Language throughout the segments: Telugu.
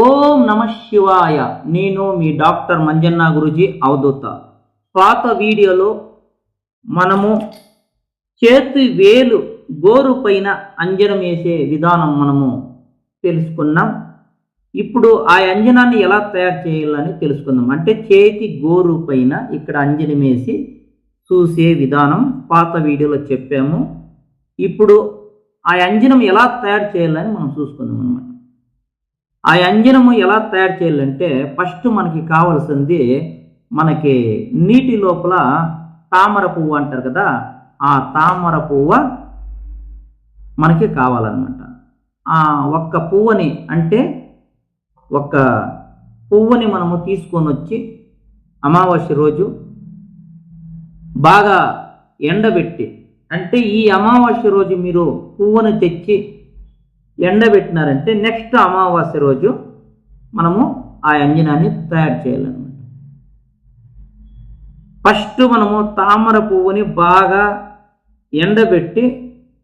ఓం నమ శివాయ. నేను మీ డాక్టర్ మంజన్న గురుజీ అవధూత. పాత వీడియోలో మనము చేతి వేలు గోరు పైన అంజనం వేసే విధానం మనము తెలుసుకున్నాం. ఇప్పుడు ఆ అంజనాన్ని ఎలా తయారు చేయాలని తెలుసుకుందాం. అంటే చేతి గోరు పైన ఇక్కడ అంజనం వేసి చూసే విధానం పాత వీడియోలో చెప్పాము. ఇప్పుడు ఆ అంజనం ఎలా తయారు చేయాలని మనం చూసుకుందాం అనమాట ఆ అంజనము ఎలా తయారు చేయాలంటే ఫస్ట్ మనకి కావాల్సింది మనకి నీటి లోపల తామర పువ్వు అంటారు కదా ఆ తామర పువ్వు మనకి కావాలన్నమాట. ఆ ఒక్క పువ్వుని అంటే ఒక్క పువ్వుని మనము తీసుకొని వచ్చి అమావాస్య రోజు బాగా ఎండబెట్టి అంటే ఈ అమావాస్య రోజు మీరు పువ్వును తెచ్చి ఎండబెట్టినారంటే నెక్స్ట్ అమావాస్య రోజు మనము ఆ అంజనాన్ని తయారు చేయాలన్నమాట. ఫస్ట్ మనము తామర పువ్వుని బాగా ఎండబెట్టి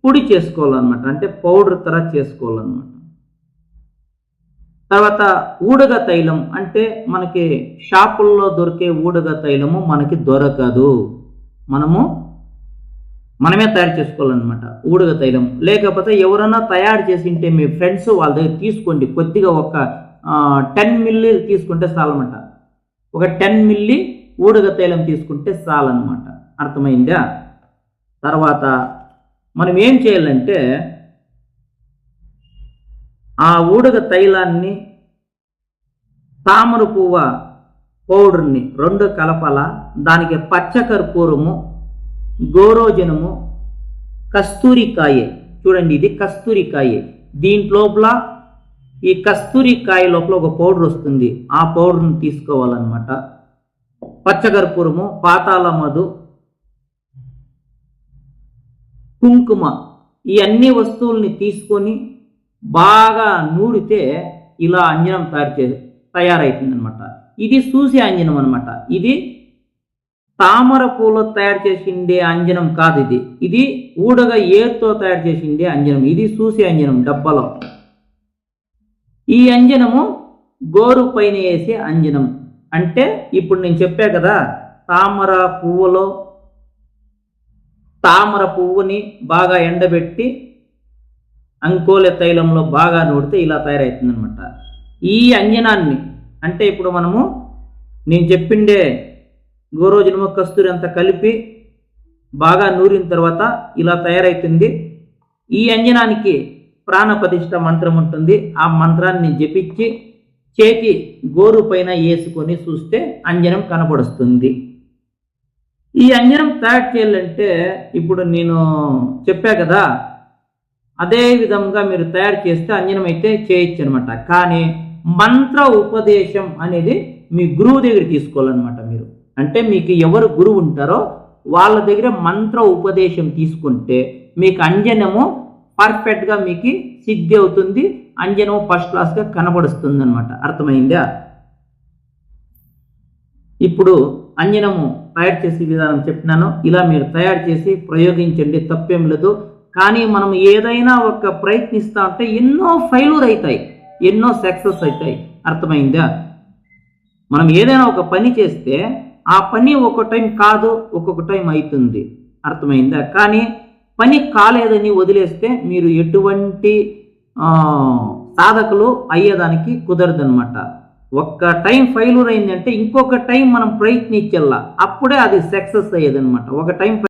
పొడి చేసుకోవాలన్నమాట. అంటే పౌడర్ తర చేసుకోవాలన్నమాట. తర్వాత ఊడగ తైలం అంటే మనకి షాపుల్లో దొరికే ఊడగ తైలము మనకి దొరకదు. మనము మనమే తయారు చేసుకోవాలన్నమాట. ఊడగ తైలం. లేకపోతే ఎవరైనా తయారు చేసి ఉంటే మీ ఫ్రెండ్స్ వాళ్ళ దగ్గర తీసుకోండి. కొద్దిగా ఒక టెన్ మిల్లీ తీసుకుంటే చాలన్నమాట. ఒక టెన్ మిల్లీ ఊడగ తైలం తీసుకుంటే చాలన్నమాట. అర్థమైందా? తర్వాత మనం ఏం చేయాలంటే ఆ ఊడగ తైలాన్ని తామర పువ్వ పౌడర్ని రెండు కలపాల దానికి పచ్చకర్పూరము గోరోజనము కస్తూరికాయే. చూడండి ఇది కస్తూరికాయ. దీంట్లోపల ఈ కస్తూరికాయ లోపల ఒక పౌడర్ వస్తుంది. ఆ పౌడర్ని తీసుకోవాలన్నమాట. పచ్చకర్పూరము పాతాల మధు కుంకుమ ఈ అన్ని వస్తువుల్ని తీసుకొని బాగా నూడితే ఇలా అంజనం తయారు చే తయారైతుంది అనమాట ఇది సూసి అంజనం అనమాట ఇది తామర పూలో తయారు చేసిండే అంజనం కాదు ఇది. ఇది ఊడగ ఏరుతో తయారు చేసిండే అంజనం. ఇది సూసి అంజనం డబ్బాలో. ఈ అంజనము గోరు పైన వేసే అంజనం. అంటే ఇప్పుడు నేను చెప్పా కదా తామర పువ్వులో తామర పువ్వుని బాగా ఎండబెట్టి అంకోలే తైలంలో బాగా నూడితే ఇలా తయారవుతుంది అనమాట ఈ అంజనాన్ని అంటే ఇప్పుడు మనము నేను చెప్పిండే గోరోజనము కస్తూరి అంతా కలిపి బాగా నూరిన తర్వాత ఇలా తయారవుతుంది ఈ అంజనానికి ప్రాణప్రతిష్ఠ మంత్రం ఉంటుంది. ఆ మంత్రాన్ని జపించి చేతి గోరు పైన వేసుకొని చూస్తే అంజనం కనపడుస్తుంది. ఈ అంజనం తయారు చేయాలంటే ఇప్పుడు నేను చెప్పా కదా అదే విధంగా మీరు తయారు చేస్తే అంజనం అయితే చేయొచ్చు అనమాట కానీ మంత్ర ఉపదేశం అనేది మీ గురువు దగ్గర తీసుకోవాలన్నమాట మీరు. అంటే మీకు ఎవరు గురువు ఉంటారో వాళ్ళ దగ్గర మంత్ర ఉపదేశం తీసుకుంటే మీకు అంజనము పర్ఫెక్ట్గా మీకు సిద్ధి అవుతుంది అంజనము ఫస్ట్ క్లాస్గా కనబడుస్తుంది అనమాట అర్థమైందా? ఇప్పుడు అంజనము తయారు చేసే విధానం చెప్పినాను ఇలా మీరు తయారు చేసి ప్రయోగించండి తప్పేం లేదు. కానీ మనం ఏదైనా ఒక ప్రయత్నిస్తా ఉంటే ఎన్నో ఫెయిల్యూర్ అవుతాయి ఎన్నో సక్సెస్ అవుతాయి. అర్థమైందా? మనం ఏదైనా ఒక పని చేస్తే ఆ పని ఒక టైం కాదు ఒక్కొక్క టైం అవుతుంది అర్థమైందా? కానీ పని కాలేదని వదిలేస్తే మీరు ఎటువంటి సాధకులు అయ్యేదానికి కుదరదనమాట ఒక్క టైం ఫెయిల్యూర్ అయిందంటే ఇంకొక టైం మనం ప్రయత్నించల్లా. అప్పుడే అది సక్సెస్ అయ్యేదనమాట ఒక టైం